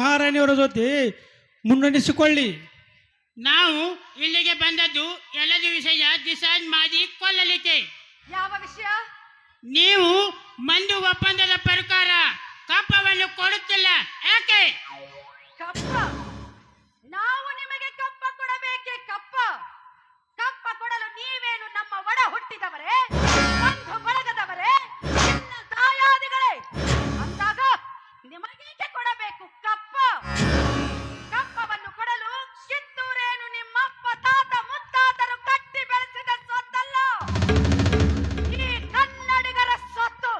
ಮಹಾರಾಣಿಯವರ ಜೊತೆ ಮುನ್ನಡೆಸಿಕೊಳ್ಳಿ. ನಾವು ಇಲ್ಲಿಗೆ ಬಂದದ್ದು ಎಲ್ಲದ ವಿಷಯ ಡಿಸೈಡ್ ಮಾಡಿ ಕೊಲ್ಲಲಿಕ್ಕೆ. ಯಾವ ವಿಷಯ? ನೀವು ಮಂದು ಒಪ್ಪಂದದ ಪ್ರಕಾರ ಕಪ್ಪವನ್ನು ಕೊಡುತ್ತಿಲ್ಲ. ಯಾಕೆ? ಕಪ್ಪ. ನಾವು ನಿಮಗೆ ಕಪ್ಪ ಕೊಡಬೇಕೆ ಕಪ್ಪ? ಕಪ್ಪ ಕೊಡಲು ನೀವೇನು ನಮ್ಮ ಒಡ ಹುಟ್ಟಿದವರೇ? ಬಂಧು ಬಳಗದವರೇ? ನನ್ನ ತಾಯಾದಿಗಳೇ? ಅಂದಾಗ ನಿಮಗೇಕೆ ಕೊಡಬೇಕು ಕಪ್ಪ? ಕಪ್ಪವನ್ನು ಕೊಡಲು ಕಿತ್ತೂರೇನು ನಿಮ್ಮಪ್ಪ ತಾತ ಮುತ್ತಾತರು ಕಟ್ಟಿ ಬೆಳೆಸಿದ ಸ್ವತ್ತಲ್ಲ ಈ ಕನ್ನಡಿಗರ ಸ್ವತ್ತು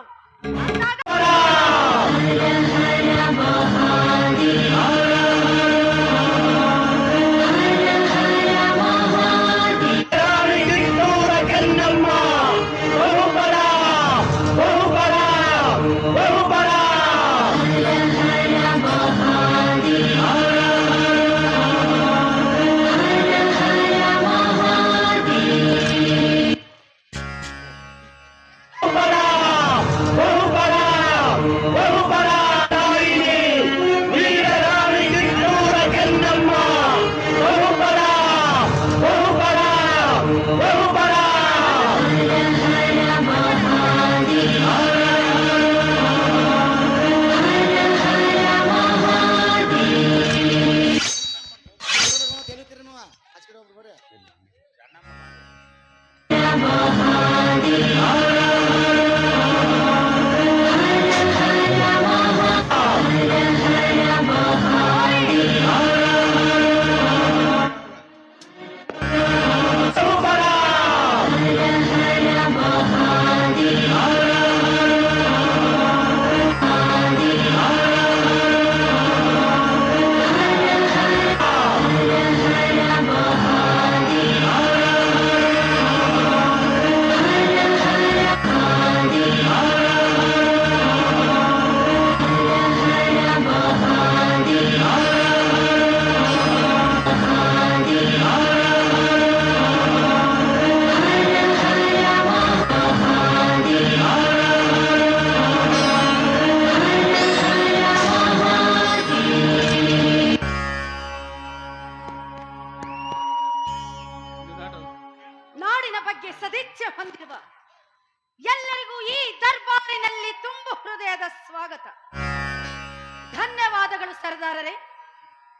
ಧನ್ಯವಾದಗಳು ಸರ್ದಾರರೇ.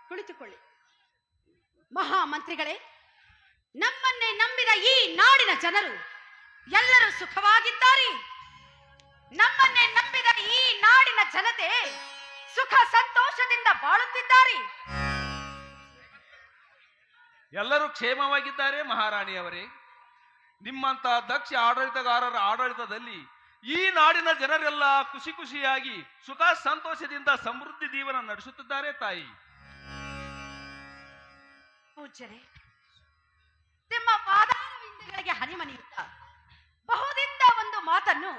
ಕುಳಿತುಕೊಳ್ಳಿ. ಮಹಾಮಂತ್ರಿಗಳೇ, ನಮ್ಮನ್ನೇ ನಂಬಿದ ಈ ನಾಡಿನ ಜನರು ಎಲ್ಲರೂ ಸುಖವಾಗಿದ್ದಾರೆ. ನಮ್ಮನ್ನೇ ನಂಬಿದ ಈ ನಾಡಿನ ಜನತೆ ಸುಖ ಸಂತೋಷದಿಂದ ಬಾಳುತ್ತಿದ್ದಾರೆ. ಎಲ್ಲರೂ ಕ್ಷೇಮವಾಗಿದ್ದಾರೆ ಮಹಾರಾಣಿಯವರೇ. ನಿಮ್ಮಂತಹ ದಕ್ಷ ಆಡಳಿತಗಾರರ ಆಡಳಿತದಲ್ಲಿ ಈ ನಾಡಿನ ಜನರೆಲ್ಲ ಖುಷಿ ಖುಷಿಯಾಗಿ ಸುಖ ಸಂತೋಷದಿಂದ ಸಮೃದ್ಧಿ ಜೀವನ ನಡೆಸುತ್ತಿದ್ದಾರೆ ತಾಯಿ. ಪೂಜ್ಯರೇ ನಿಮ್ಮ ಪಾದಾರವಿಂದಗಳಿಗೆ ಹನಿಮನಿಯುತ್ತ ಬಹುದಿಂದ ಒಂದು ಮಾತನ್ನು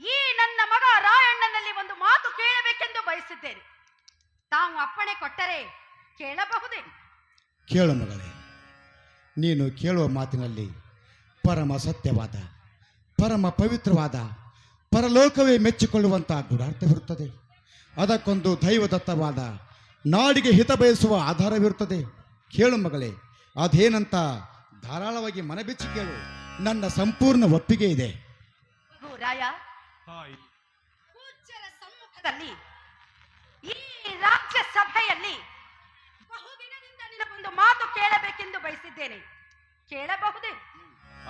ಈ ನನ್ನ ಮಗ ರಾಯಣ್ಣನಲ್ಲಿ ಒಂದು ಮಾತು ಕೇಳಬೇಕೆಂದು ಬಯಸಿದ್ದೇನೆ. ತಾವು ಅಪ್ಪಣೆ ಕೊಟ್ಟರೆ ಕೇಳಬಹುದೇ? ಕೇಳು ಮಗಳೇ ನೀನು ಕೇಳುವ ಮಾತಿನಲ್ಲಿ ಪರಮ ಸತ್ಯವಾದ ಪರಮ ಪವಿತ್ರವಾದ ಪರಲೋಕವೇ ಮೆಚ್ಚಿಕೊಳ್ಳುವಂಥ ಗುಡಾರ್ಥವಿರುತ್ತದೆ ಅದಕ್ಕೊಂದು ದೈವದತ್ತವಾದ ನಾಡಿಗೆ ಹಿತ ಬಯಸುವ ಆಧಾರವಿರುತ್ತದೆ. ಕೇಳು ಮಗಳೇ ಅದೇನಂತ ಧಾರಾಳವಾಗಿ ಮನಬಿಚ್ಚಿ ಕೇಳು. ನನ್ನ ಸಂಪೂರ್ಣ ಒಪ್ಪಿಗೆ ಇದೆ. ಓ ರಾಯ ಪೂಜ್ಯರ ಸಮ್ಮುಖದಲ್ಲಿ ಈ ರಾಜ್ಯ ಸಭೆಯಲ್ಲಿ ಬಹುದಿನದಿಂದ ನಿನಗೊಂದು ಮಾತು ಕೇಳಬೇಕೆಂದು ಬಯಸಿದ್ದೇನೆ. ಕೇಳಬಹುದೇ?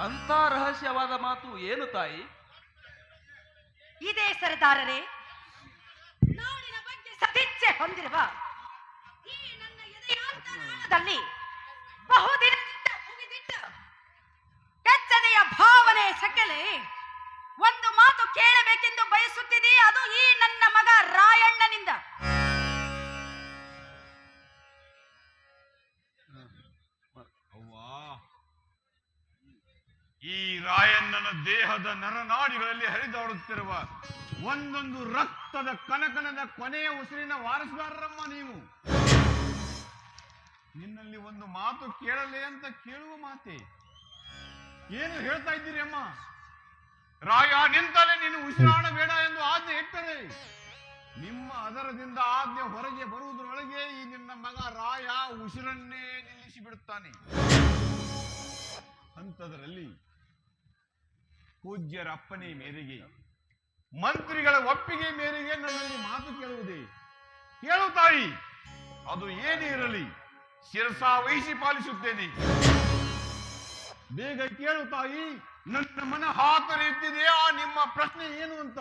ಅಂತ ರಹಸ್ಯವಾದ ಮಾತು ಏನು ತಾಯಿ? ಇದೇ ಸರದಾರರೇ ನಾಡಿನ ಬಗ್ಗೆ ಸದಿಚ್ಛೆ ಹೊಂದಿರುವ ಈ ನನ್ನ ಬಹುದಿನದಿಂದ ಕೆಚ್ಚನೆಯ ಭಾವನೆ ಸಕಲೆ ಒಂದು ಮಾತು ಕೇಳಬೇಕೆಂದು ಬಯಸುತ್ತಿದೆ ಅದು ಈ ನನ್ನ ಮಗ ರಾಯಣ್ಣನಿಂದ. ಈ ರಾಯಣ್ಣನ ದೇಹದ ನರನಾಡಿಗಳಲ್ಲಿ ಹರಿದಾಡುತ್ತಿರುವ ಒಂದೊಂದು ರಕ್ತದ ಕನಕನದ ಕೊನೆಯ ಉಸಿರಿನ ವಾರಸುದಾರರಮ್ಮ ನೀವು. ನಿನ್ನಲ್ಲಿ ಒಂದು ಮಾತು ಕೇಳಲೇ ಅಂತ ಕೇಳುವ ಮಾತೆ. ಏನು ಹೇಳ್ತಾ ಇದ್ದೀರಿ ಅಮ್ಮ? ರಾಯ, ನಿಂತಲೇ ನೀನು ಉಸಿರಾಡಬೇಡ ಎಂದು ಆಜ್ಞೆ ಇಟ್ಟರೆ. ನಿಮ್ಮ ಅದರದಿಂದ ಆಜ್ಞೆ ಹೊರಗೆ ಬರುವುದರೊಳಗೆ ಈ ನಿನ್ನ ಮಗ ರಾಯ ಉಸಿರನ್ನೇ ನಿಲ್ಲಿಸಿ ಬಿಡುತ್ತಾನೆ ಅಂಥದರಲ್ಲಿ ಪೂಜ್ಯರ ಅಪ್ಪನೆ ಮೇರೆಗೆ. ಮಂತ್ರಿಗಳ ಒಪ್ಪಿಗೆ ಮೇರೆಗೆ ನನ್ನಲ್ಲಿ ಮಾತು ಕೇಳುವುದೇ. ಕೇಳು ತಾಯಿ, ಅದು ಏನೇ ಇರಲಿ, ಶಿರಸ ವಹಿಸಿ ಪಾಲಿಸುತ್ತೇನೆ. ಬೇಗ ಕೇಳು ತಾಯಿ, ನನ್ನ ಮನ ಆ ನಿಮ್ಮ ಪ್ರಶ್ನೆ ಏನು ಅಂತ.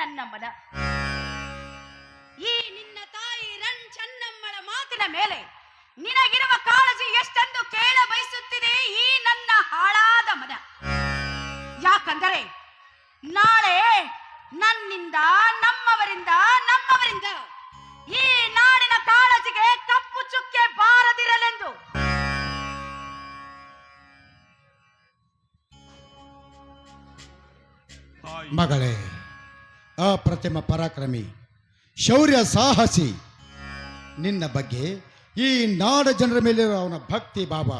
ನನ್ನ ಮನ ಈ ನಿನ್ನ ತಾಯಿ ರನ್ ಚೆನ್ನಮ್ಮಳ ಮಾತಿನ ಮೇಲೆ ನಿನಗಿರುವ ಕಾಳಜಿ ಎಷ್ಟೆಂದು ಕೇಳ ಬಯಸುತ್ತಿದೆ ಈ ನನ್ನ ಹಾಳಾದ ಮನ ಯಾಕಂದರೆ ನಾಳೆ ನನ್ನಿಂದ, ನಮ್ಮವರಿಂದ ನಮ್ಮವರಿಂದ ಈ ನಾಡಿನ ಕಾಳಜಿಗೆ ಕಪ್ಪು ಚುಕ್ಕೆ ಬಾರದಿರಲೆಂದು. ಮಗಳೇ ಅಪ್ರತಿಮ ಪರಾಕ್ರಮಿ. ಶೌರ್ಯ ಸಾಹಸಿ. ನಿನ್ನ ಬಗ್ಗೆ ಈ ನಾಡ ಜನರ ಮೇಲಿರುವ ಅವನ ಭಕ್ತಿ ಭಾವ,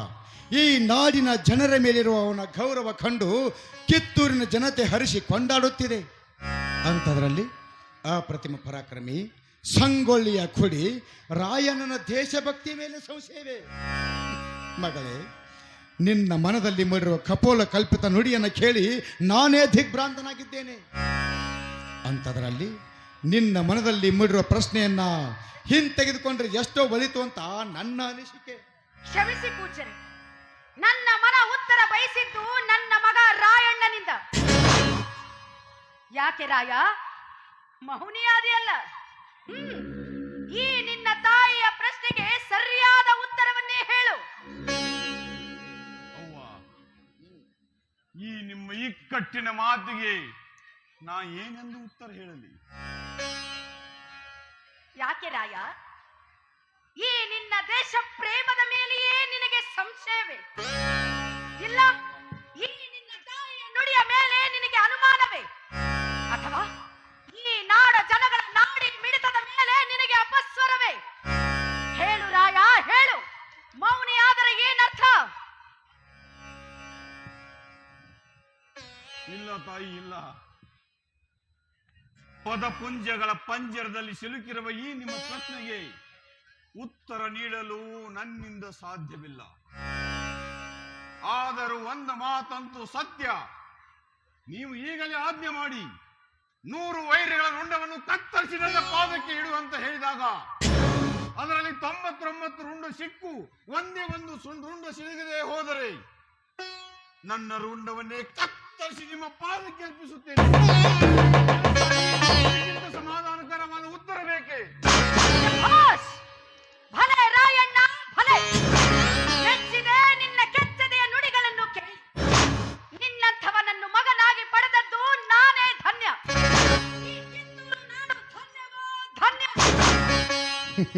ಈ ನಾಡಿನ ಜನರ ಮೇಲಿರುವ ಅವನ ಗೌರವ ಕಂಡು ಕಿತ್ತೂರಿನ ಜನತೆ ಹರಿಸಿ ಕೊಂಡಾಡುತ್ತಿದೆ. ಅಂಥದ್ರಲ್ಲಿ ಅಪ್ರತಿಮ ಪರಾಕ್ರಮಿ, ಸಂಗೊಳ್ಳಿಯ ಕುಡಿ, ರಾಯಣ್ಣನ ದೇಶಭಕ್ತಿ ಮೇಲೆ ಸಂಶಯವೇ. ಮಗಳೇ, ನಿನ್ನ ಮನದಲ್ಲಿ ಮಾಡಿರುವ ಕಪೋಲ ಕಲ್ಪಿತ ನುಡಿಯನ್ನು ಕೇಳಿ ನಾನೇ ದಿಗ್ಭ್ರಾಂತನಾಗಿದ್ದೇನೆ. ಅಂಥದ್ರಲ್ಲಿ ನಿನ್ನ ಮನದಲ್ಲಿ ಮೂಡಿರುವ ಪ್ರಶ್ನೆಯನ್ನ ಹಿಂತೆಗೆದುಕೊಂಡ್ರೆ ಎಷ್ಟೋ ಒಳಿತು ಅಂತ ನನ್ನ ಅನಿಸಿಕೆ. ಕ್ಷಮಿಸಿ ಕೂಚರೆ ನನ್ನ ಮನ ಉತ್ತರ ಬಯಸಿದ್ದು ನನ್ನ ಮಗ ರಾಯಣ್ಣನಿಂದ. ಯಾಕೆ ರಾಯ? ಮೌನಿಯಾದಿಯಲ್ಲ. ಹ್ಮ್. ಈ ನಿನ್ನ ತಾಯಿಯ ಪ್ರಶ್ನೆಗೆ ಸರಿಯಾದ ಉತ್ತರವನ್ನೇ ಹೇಳು. ಅವ್ವ ಈ ನಿಮ್ಮ ಇಕ್ಕಟ್ಟಿನ ಮಾತಿಗೆ ನಾ ಏನೆಂದು ಉತ್ತರ ಹೇಳಲಿ? ಯಾಕೆ ರಾಯ? ಈ ನಿನ್ನ ದೇಶ ಪ್ರೇಮದ ಮೇಲೆಯೇ ನಿನಗೆ ಸಂಶಯವೇ. ಇಲ್ಲ ಈ ನಿನ್ನ ತಾಯಿಯ ನುಡಿಯ ಮೇಲೆ ನಿನಗೆ ಅನುಮಾನವೇ. ಅಥವಾ ಈ ನಾಡ ಜನಗಳ ನಾಡಿ ಮಿಡಿತದ ಮೇಲೆ ನಿನಗೆ ಅಪಸ್ವರವೇ? ಹೇಳು ರಾಯ ಹೇಳು. ಮೌನಿ ಆದರೆ ಏನರ್ಥ? ಇಲ್ಲ ತಾಯಿ ಇಲ್ಲ. ಪದಪುಂಜಗಳ ಪಂಜರದಲ್ಲಿ ಸಿಲುಕಿರುವ ಈ ನಿಮ್ಮ ಪ್ರಶ್ನೆಗೆ ಉತ್ತರ ನೀಡಲು ನನ್ನಿಂದ ಸಾಧ್ಯವಿಲ್ಲ. ಆದರೂ ಒಂದು ಮಾತಂತೂ ಸತ್ಯ. ನೀವು ಈಗಲೇ ಆಜ್ಞೆ ಮಾಡಿ ನೂರು ವೈರ್ಯಗಳ ರುಂಡವನ್ನು ಕತ್ತರಿಸಿ ನನ್ನ ಪಾದಕ್ಕೆ ಇಡುವಂತ ಹೇಳಿದಾಗ ಅದರಲ್ಲಿ ತೊಂಬತ್ತೊಂಬತ್ತು ರುಂಡು ಸಿಕ್ಕು ಒಂದೇ ಒಂದು ರುಂಡು ಸಿಲುಕದೆ ಹೋದರೆ ನನ್ನ ರುಂಡವನ್ನೇ ಕತ್ತರಿಸಿ ನಿಮ್ಮ ಪಾದಕ್ಕೆ ಅರ್ಪಿಸುತ್ತೇನೆ.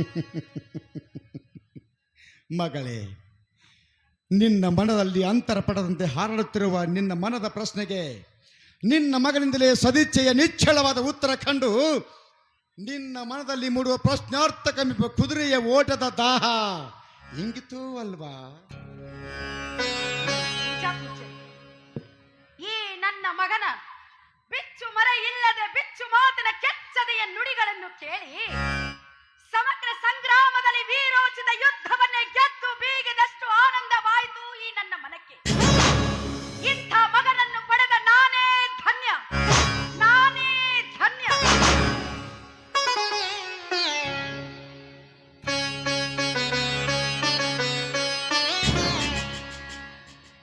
ಮಗಳೇ, ನಿನ್ನ ಮನದಲ್ಲಿ ಅಂತರ ಪಡದಂತೆ ಹಾರಾಡುತ್ತಿರುವ ನಿನ್ನ ಮನದ ಪ್ರಶ್ನೆಗೆ ನಿನ್ನ ಮಗನಿಂದಲೇ ಸದಿಚ್ಛೆಯ ನಿಚ್ಚಳವಾದ ಉತ್ತರ ಕಂಡು ನಿನ್ನ ಮನದಲ್ಲಿ ಮೂಡುವ ಪ್ರಶ್ನಾರ್ಥಕ ಕುದುರೆಯ ಓಟದ ದಾಹ ಹಿಂಗಿತು ಅಲ್ವಾ? ಈ ನನ್ನ ಮಗನ ಬಿಚ್ಚು ಮರ ಇಲ್ಲದೆ ಬಿಚ್ಚು ಮಾತಿನ ಕೆಚ್ಚದೆಯ ನುಡಿಗಳನ್ನು ಕೇಳಿ ಸಂಗ್ರಾಮದಲ್ಲಿ ವೀರೋಚಿತ ಯುದ್ಧವನ್ನೇ ಗೆದ್ದು ಬೀಗಿದಷ್ಟು ಆನಂದವಾಯಿತು ಈ ನನ್ನ ಮನಕ್ಕೆ. ಇಂಥ ಮಗನನ್ನು ಪಡೆದ ನಾನೇ ಧನ್ಯ. ನಾನೇ ಧನ್ಯ.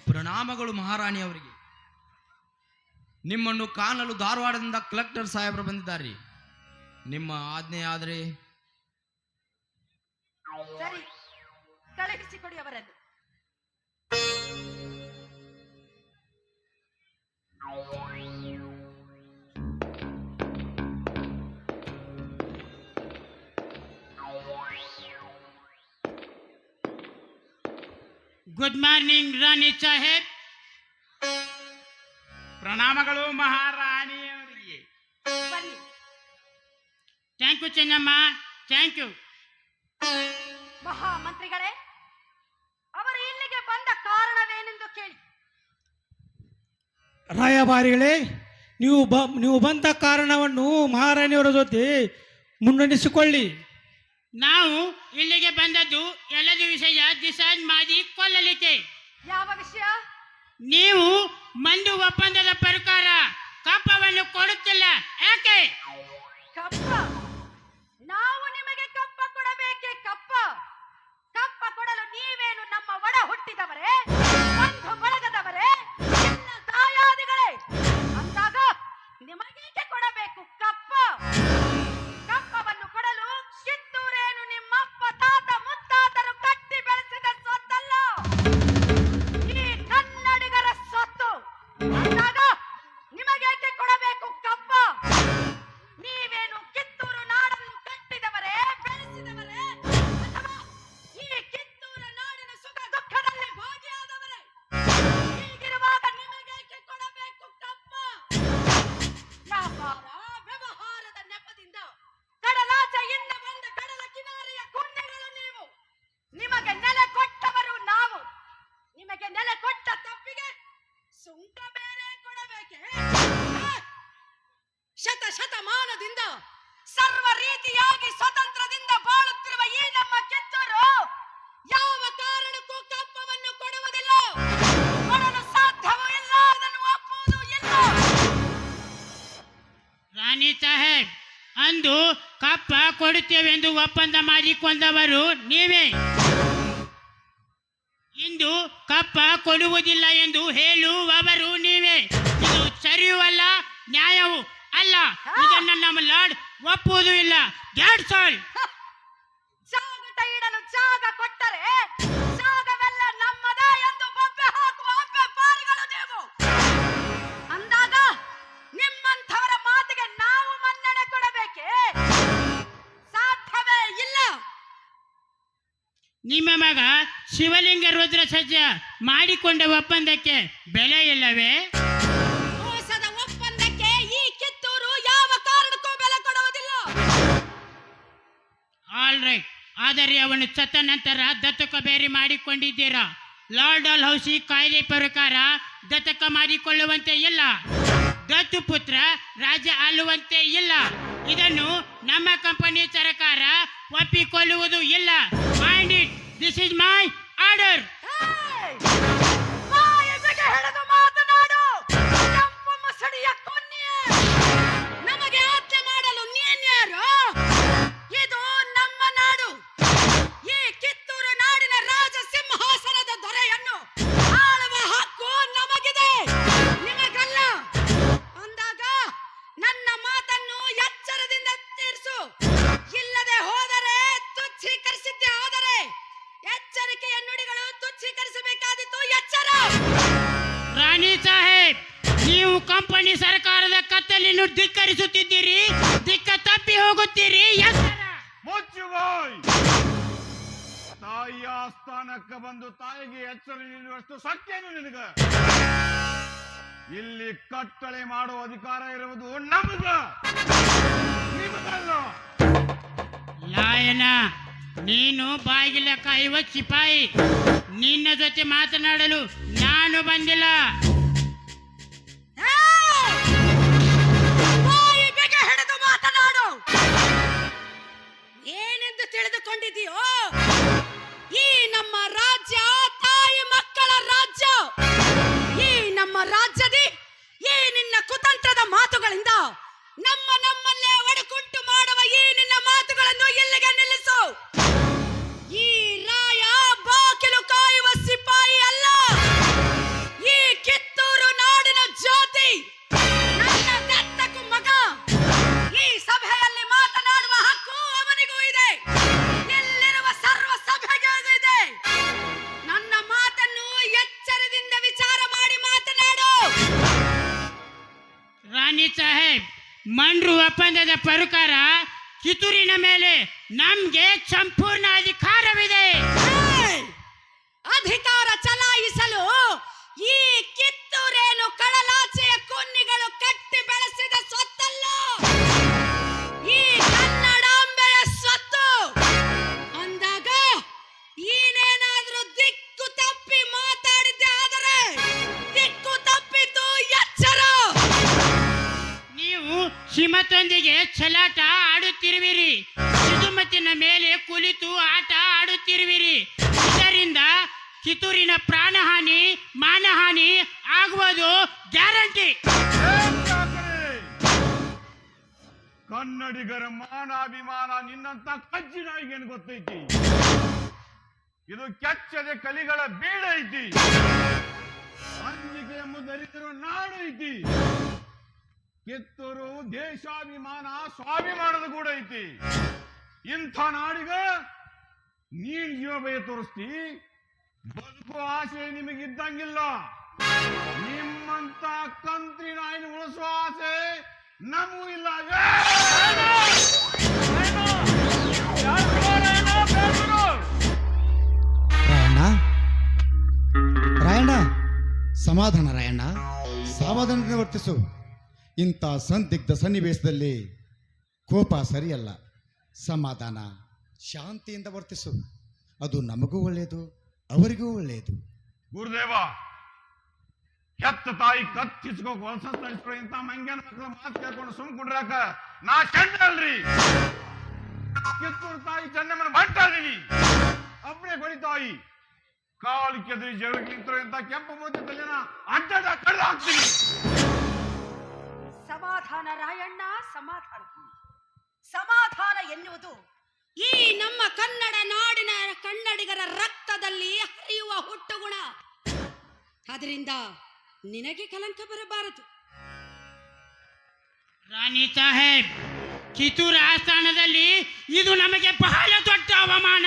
ಪ್ರಣಾಮಗಳು ಮಹಾರಾಣಿಯವರಿಗೆ ನಿಮ್ಮನ್ನು ಕಾಣಲು ಧಾರವಾಡದಿಂದ ಕಲೆಕ್ಟರ್ ಸಾಹೇಬರು ಬಂದಿದ್ದಾರೆ ನಿಮ್ಮ ಆಜ್ಞೆ ಆದರೆ ಸರಿ ಕಳುಹಿಸಿಕೊಡಿ ಅವರನ್ನು ಗುಡ್ ಮಾರ್ನಿಂಗ್ ರಾಣಿ ಸಾಹೇಬ್ ಪ್ರಣಾಮಗಳು ಮಹಾರಾಣಿಯವರಿಗೆ ಬನ್ನಿ thank you Chennamma thank you ಮಹಾಮಂತ್ರಿಗಳೇ ಅವರು ಇಲ್ಲಿಗೆ ಬಂದ ಕಾರಣವೇನೆಂದು ಕೇಳಿ. ರಾಯಭಾರಿಗಳೇ ನೀವು ಬ ನೀವು ಬಂದ ಕಾರಣವನ್ನು ಮಹಾರಾಣಿಯವರ ಜೊತೆ ಮುನ್ನಡೆಸಿಕೊಳ್ಳಿ. ನಾವು ಇಲ್ಲಿಗೆ ಬಂದದ್ದು ಎಲ್ಲದ ವಿಷಯ ಡಿಸೈಡ್ ಮಾಡಿ ಕೊಲ್ಲಲಿಕ್ಕೆ. ಯಾವ ವಿಷಯ? ನೀವು ಮಂದು ಒಪ್ಪಂದದ ಪ್ರಕಾರ ಕಪ್ಪವನ್ನು ಕೊಡುತ್ತಿಲ್ಲ. ಯಾಕೆ? ಕಪ್ಪ? ನಾವು ನಿಮಗೆ ಕಪ್ಪ ಕೊಡಬೇಕೆ ಕಪ್ಪ ಕಪ್ಪ ಕೊಡಲು ನೀವೇನು ನಮ್ಮ ಒಡ ಹುಟ್ಟಿದವರೇ? ಬಂಧು ಬಳಗದವರೇ? ದಾಯಾದಿಗಳೇ? ಅಂದಾಗ ನಿಮಗೇಕೆ ಕೊಡಬೇಕು ಕಪ್ಪ? ಸಾಹೇಬ್ ಅಂದು ಕಪ್ಪ ಕೊಡುತ್ತೇವೆಂದು ಒಪ್ಪಂದ ಮಾಡಿಕೊಂಡವರು ನೀವೇ. ಇಂದು ಕಪ್ಪ ಕೊಡುವುದಿಲ್ಲ ಎಂದು ಹೇಳುವವರು ನೀವೇ. ಇದು ಸರಿಯೂ ನ್ಯಾಯವು ಅಲ್ಲ. ಇದನ್ನು ನಮ್ಮ ಲಾರ್ಡ್ ಒಪ್ಪುವುದೂ ಇಲ್ಲ. ಗ್ಯಾಡ್ ನಿಮ್ಮ ಮಗ ಶಿವಲಿಂಗ ರುದ್ರ ಸಜ್ಜ ಮಾಡಿಕೊಂಡ ಒಪ್ಪಂದಕ್ಕೆ ಬೆಲೆ ಇಲ್ಲವೇ? ಮೋಸದ ಒಪ್ಪಂದಕ್ಕೆ ಈ ಕಿತ್ತೂರು ಯಾವ ಕಾರಣಕ್ಕೂ ಬೆಲೆ ಕೊಡುವುದಿಲ್ಲ. ಆಲ್ ರೈಟ್ ಆದರೆ ಅವನು ಸತ್ತ ನಂತರ ದತ್ತಕ ಬೇರೆ ಮಾಡಿಕೊಂಡಿದ್ದೀರಾ. ಲಾರ್ಡ್ ಆಲ್ ಹೌಸಿ ಕಾಯಿಲೆ ಪ್ರಕಾರ ದತ್ತಕ ಮಾಡಿಕೊಳ್ಳುವಂತೆ ಇಲ್ಲ. ದತ್ತು ಪುತ್ರ ರಾಜ ಆಳುವಂತೆ ಇಲ್ಲ. ಇದನ್ನು ನಮ್ಮ ಕಂಪನಿ ಸರ್ಕಾರ ಒಪ್ಪಿಕೊಳ್ಳುವುದು ಇಲ್ಲ. Mind it this is my order ಸತ್ಯನು ನಿನಗ. ಇಲ್ಲಿ ಕಟ್ಟಳೆ ಮಾಡುವ ಅಧಿಕಾರ ಇರುವುದು ನಮಗ. ನಿಮಗಲ್ಲ. ಲಾಯನ ನೀನು ಬಾಗಿಲ ಕಾಯುವ ಸಿಪಾಯಿ. ನಿನ್ನ ಜೊತೆ ಮಾತನಾಡಲು ನಾನು ಬಂದಿಲ್ಲ. ಹಿಡಿದು ಮಾತನಾಡು. ಏನೆಂದು ತಿಳಿದುಕೊಂಡಿದೀಯೋ ಈ ನಮ್ಮ ರಾಜ್ಯ ರಾಜ್ಯ. ಈ ನಮ್ಮ ರಾಜ್ಯದಿ, ಈ ನಿನ್ನ ಕುತಂತ್ರದ ಮಾತುಗಳಿಂದ ನಮ್ಮ ನಮ್ಮಲ್ಲೇ ಒಡಕುಂಟು ಮಾಡುವ ಈ ನಿನ್ನ ಮಾತುಗಳನ್ನು ಇಲ್ಲಿಗೆ ನಿಲ್ಲಿಸು. ನಮ್ಗೆ ಸಂಪೂರ್ಣ ಮೇಲೆ ಕುಳಿತು ಆಟ ಆಡುತ್ತಿರುವಿರಿ. ಇದರಿಂದ ಕಿತ್ತೂರಿನ ಪ್ರಾಣಹಾನಿ, ಮಾನಹಾನಿ ಆಗುವುದು ಗ್ಯಾರಂಟಿ. ಕನ್ನಡಿಗರ ಮಾನ ಕನ್ನಡಿಗರ ಮಾನಾಭಿಮಾನ ನಿನ್ನಂತ ಕಜ್ಜಿ ನಾಯಿಗೇನು ಗೊತ್ತೈತಿ? ಇದು ಕೆಚ್ಚದೆ ಕಲಿಗಳ ಬೀಡ ಐತಿ. ಅಂಜಿಕೆ ಎಂಬುದು ಅರಿತಿರುವ ನಾಡು ಐತಿ. ಕಿತ್ತೂರು ದೇಶಾಭಿಮಾನ, ಸ್ವಾಭಿಮಾನದ ಕೂಡ ಐತಿ. ಇಂಥ ನಾಡಿಗ ನೀನ್ ಜೀವ ಭಯ ತೋರಿಸ್ತಿ? ಬದುಕು ಆಸೆ ನಿಮಗಿದ್ದಂಗಿಲ್ಲ. ನಿಮ್ಮಂತ ಕಂತ್ರಿ ನಾಯಿನ ಉಳಿಸುವ ಆಸೆ ನಮಗೂ ಇಲ್ಲ ರಾಯಣ್ಣ? ರಾಯಣ್ಣ? ಸಮಾಧಾನ ರಾಯಣ್ಣ. ಸಮಾಧಾನ ವರ್ತಿಸು. ಇಂಥ ಸಂದಿಗ್ಧ ಸನ್ನಿವೇಶದಲ್ಲಿ ಕೋಪ ಸರಿಯಲ್ಲ. ಸಮಾಧಾನ ಶಾಂತಿಯಿಂದ ವರ್ತಿಸು. ಅದು ನಮಗೂ ಒಳ್ಳೆಯದು ಅವರಿಗೂ ಒಳ್ಳೆಯದು. ಗುರುದೇವ ಹೆತ್ತ ತಾಯಿ ಕತ್ತಿಸ್ಕೋ ಹೊಲಸ ತರಿಸ್ಕೊ ಮಂಗ್ಯನ ಮಕ್ಕಳ ಮಾತು ಕೇಳ್ಕೊಂಡು ಸುಮ್ ಕುಡ್ರಾಕ ನಾ ಚಂಡ ಅಲ್ರಿ ಕಿತ್ತೂರು ತಾಯಿ ಚೆನ್ನಮ್ಮನ ಬಂಟ ಅದೀನಿ. ಅಪ್ಪಣೆ ಕೊಡಿ ತಾಯಿ. ಕಾಲು ಕೆದ್ರಿ ಜಗಳಿಗೆ ನಿಂತರು ಇಂತ ಕೆಂಪು ಮೂತಿ ತಲೆನ ಅಡ್ಡದ ಕಡ್ದು ಹಾಕ್ತೀನಿ ಸಮಾಧಾನ ರಾಯಣ್ಣ ಸಮಾಧಾನ. ಸಮಾಧಾನ ಎನ್ನುವುದು ಈ ನಮ್ಮ ಕನ್ನಡ ನಾಡಿನ ಕನ್ನಡಿಗರ ರಕ್ತದಲ್ಲಿ ಹರಿಯುವ ಹುಟ್ಟುಗುಣ. ಅದರಿಂದ ನಿನಗೆ ಕಲಂಕ ಬರಬಾರದು. ರಾಣಿ ಸಾಹೇಬ್ ಕಿತ್ತೂರು ಆಸ್ಥಾನದಲ್ಲಿ ಇದು ನಮಗೆ ಬಹಳ ದೊಡ್ಡ ಅವಮಾನ.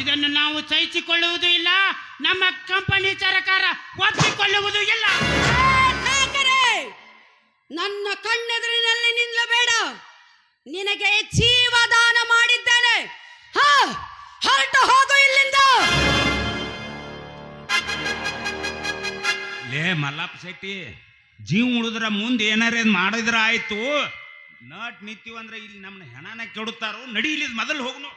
ಇದನ್ನು ನಾವು ಸಹಿಸಿಕೊಳ್ಳುವುದು ಇಲ್ಲ ನಮ್ಮ ಕಂಪನಿ ಸರ್ಕಾರ ಒಪ್ಪಿಕೊಳ್ಳುವುದು ಇಲ್ಲ. ನನ್ನ ಕಣ್ಣೆದುರಿನಲ್ಲಿ ನಿಲ್ಲಬೇಡ. ನಿನಗೆ ಜೀವದಾನ ಮಾಡಿದ್ದೇನೆ. ಹಾ ಹೊರಟು ಹೋಗು ಇಲ್ಲಿಂದ. ಲೇ ಮಲ್ಲಪ್ಪ ಶೆಟ್ಟಿ ಜೀವ ಉಳಿದ್ರ ಮುಂದೆ ಏನಾರ ಮಾಡಿದ್ರ ಆಯ್ತು. ನಟ್ ನಿಂತೀವಂದ್ರೆ ಇಲ್ಲಿ ನಮ್ಮನ್ನ ಹೆಣನ ಕೆಡುತ್ತಾರೋ ನಡಿ ಇಲ್ಲಿ ಮೊದಲು ಹೋಗ್ನು.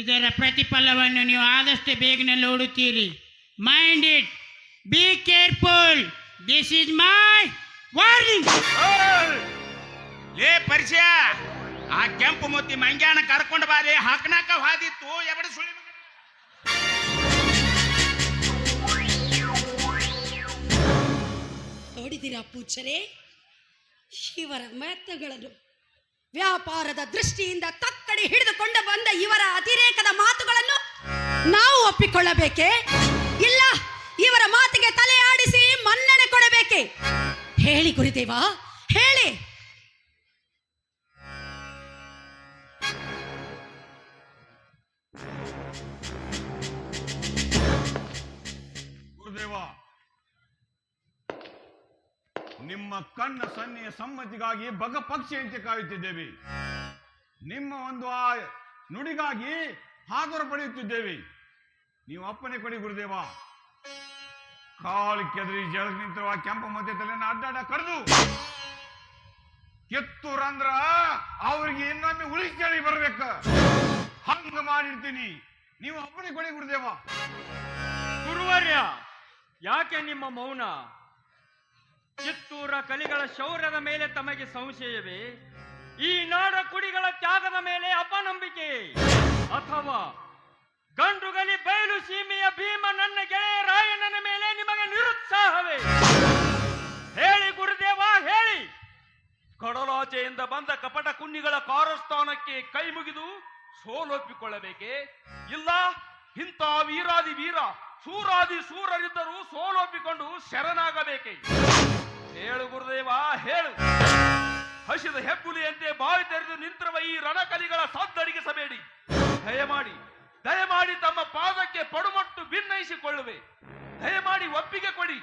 ಇದರ ಪ್ರತಿಫಲವನ್ನು ನೀವು ಆದಷ್ಟು ಬೇಗನೆ ನೋಡುತ್ತೀರಿ. Mind it be careful this is my warning ಲೇ ಪರಿಚಯ, ಆ ಕೆಂಪು ಮೊತ್ತಿ ಮಂಗ್ಯಾನ ಕರ್ಕೊಂಡು ಬಾರಿ ಹಾಕನಾಕ ಹಾದಿತ್ತು, ಎಬಡ ಸುಳಿ. ನೋಡಿದಿರಾ ಶಿವರ ಇವರ ಮಾತುಗಳನ್ನು. ವ್ಯಾಪಾರದ ದೃಷ್ಟಿಯಿಂದ ತಕ್ಕಡಿ ಹಿಡಿದುಕೊಂಡು ಬಂದ ಇವರ ಅತಿರೇಕದ ಮಾತುಗಳನ್ನು ನಾವು ಒಪ್ಪಿಕೊಳ್ಳಬೇಕೇ? ಇಲ್ಲ, ಇವರ ಮಾತಿಗೆ ತಲೆ ಆಡಿಸಿ ಮನ್ನಣೆ ಕೊಡಬೇಕೆ? ಹೇಳಿ ಗುರುದೇವ, ಹೇಳಿ. ನಿಮ್ಮ ಕಣ್ಣ ಸನ್ನೆಯ ಸಮ್ಮತಿಗಾಗಿ ಬಗ ಪಕ್ಷಿಯಂತೆ ಕಾಯುತ್ತಿದ್ದೇವೆ. ನಿಮ್ಮ ಒಂದು ಆ ನುಡಿಗಾಗಿ ಹಾಗರ ಪಡೆಯುತ್ತಿದ್ದೇವೆ. ನೀವು ಅಪ್ಪನೆ ಕೊಡಿ ಗುರುದೇವ. ಕಾಲು ಕೆದರಿ ಜಳಕ್ ನಿಂತಿರುವ ಕೆಂಪು ಮತ್ತೆ ತಲೆನ ಅಡ್ಡಾಡ ಕಡ್ದು ಕಿತ್ತೂರಂದ್ರ ಅವ್ರಿಗೆ ಇನ್ನೊಮ್ಮೆ ಉಳಿಸ್ಕೇಳಿ ಬರ್ಬೇಕ. ಹಂಗ ಮಾಡಿರ್ತೀನಿ. ನೀವು ಅಪ್ಪನೆ ಕೊಡಿ ಗುರುದೇವ. ಗುರುವರ್ಯ, ಯಾಕೆ ನಿಮ್ಮ ಮೌನ? ಕಿತ್ತೂರ ಕಲಿಗಳ ಶೌರ್ಯದ ಮೇಲೆ ತಮಗೆ ಸಂಶಯವೇ? ಈ ನಾಡ ಕುಡಿಗಳ ತ್ಯಾಗದ ಮೇಲೆ ಅಪನಂಬಿಕೆ? ಅಥವಾ ಗಂಡುಗಲಿ ಬಯಲು ಸೀಮೆಯ ಭೀಮ ನನ್ನ ಗೆಳೆಯ ರಾಯಣ್ಣನ ಮೇಲೆ ನಿಮಗೆ ನಿರುತ್ಸಾಹವೇ? ಹೇಳಿ ಗುರುದೇವ, ಹೇಳಿ. ಕಡಲಾಚೆಯಿಂದ ಬಂದ ಕಪಟ ಕುನ್ನಿಗಳ ಕಾರಸ್ಥಾನಕ್ಕೆ ಕೈ ಮುಗಿದು ಸೋಲೊಪ್ಪಿಕೊಳ್ಳಬೇಕೆ? ಇಲ್ಲ, ಇಂಥ ವೀರಾದಿ ವೀರ, ಸೂರಾದಿ ಸೂರರಿದ್ದರೂ ಸೋಲೊಪ್ಪಿಕೊಂಡು ಶರಣಾಗಬೇಕೆ? ಹೇಳು ಗುರುದೇವ, ಹೇಳು. ಹಸಿದ ಹೆಬ್ಬುಲಿಯಂತೆ ಬಾಯಿ ತೆರೆದು ನಿಂತಿರುವ ಈ ರಣಕಲಿಗಳ ಸದ್ದಡಿಗಿಸಬೇಡಿ ದಯಮಾಡಿ ದಯಮಾಡಿ ತಮ್ಮ ಪಾದಕ್ಕೆ ಪಡುಮಟ್ಟು ಭಿನ್ನಯಿಸಿಕೊಳ್ಳುವೆ ದಯಮಾಡಿ ಒಪ್ಪಿಗೆ ಕೊಡಿ.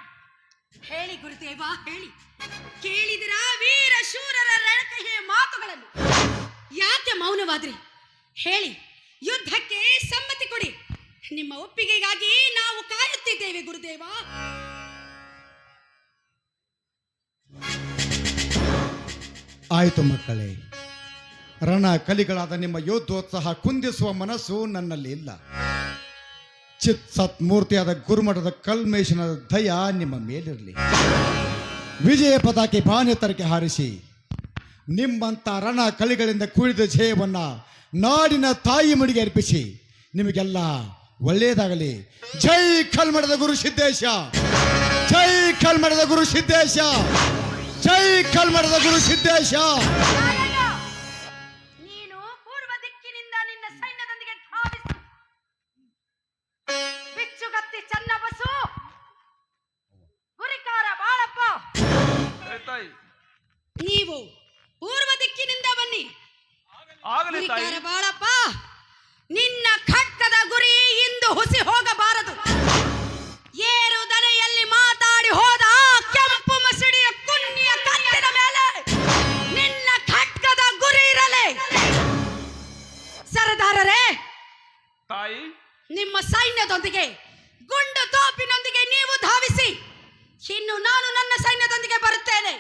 ಹೇಳಿ ಗುರುದೇವ, ಹೇಳಿ. ಕೇಳಿದಿರ ವೀರ ಶೂರರ ರಣಕಹೆ ಮಾತುಗಳನ್ನು? ಯಾಕೆ ಮೌನವಾದ್ರಿ? ಹೇಳಿ, ಯುದ್ಧಕ್ಕೆ ಸಮ್ಮತಿ ಕೊಡಿ. ನಿಮ್ಮ ಒಪ್ಪಿಗೆಗಾಗಿ ನಾವು ಕಾಯುತ್ತಿದ್ದೇವೆ ಗುರುದೇವ. ಆಯಿತು ಮಕ್ಕಳೇ. ರಣ ಕಲಿಗಳಾದ ನಿಮ್ಮ ಯೋಧೋತ್ಸಾಹ ಕುಂದಿಸುವ ಮನಸ್ಸು ನನ್ನಲ್ಲಿ ಇಲ್ಲ. ಚಿತ್ ಮೂರ್ತಿಯಾದ ಗುರುಮಠದ ಕಲ್ಮೇಶನ ದಯ ನಿಮ್ಮ ಮೇಲಿರಲಿ. ವಿಜಯ ಪತಾಕಿ ಬಾನೆತ್ತರಕ್ಕೆ ಹಾರಿಸಿ ನಿಮ್ಮಂಥ ರಣ ಕಲಿಗಳಿಂದ ಕೂಡಿದ ಜಯವನ್ನ ನಾಡಿನ ತಾಯಿ ಮಡಿಗೆ ಅರ್ಪಿಸಿ, ನಿಮಗೆಲ್ಲ ಒಳ್ಳೆಯದಾಗಲಿ. ಜೈ ಕಲ್ಮಠದ ಗುರು ಸಿದ್ದೇಶ ಜೈ ಕಲ್ಮಠದ ಗುರು ಸಿದ್ದೇಶ ಜೈ ಕಲ್ಮಠದ ಗುರು ಸಿದ್ದೇಶ. ಸೈನ್ಯದೊಂದಿಗೆ ಗುಂಡು ತೋಪಿನೊಂದಿಗೆ ನೀವು ಧಾವಿಸಿ. ಇನ್ನು ನಾನು ನನ್ನ ಸೈನ್ಯದೊಂದಿಗೆ ಬರುತ್ತೇನೆ.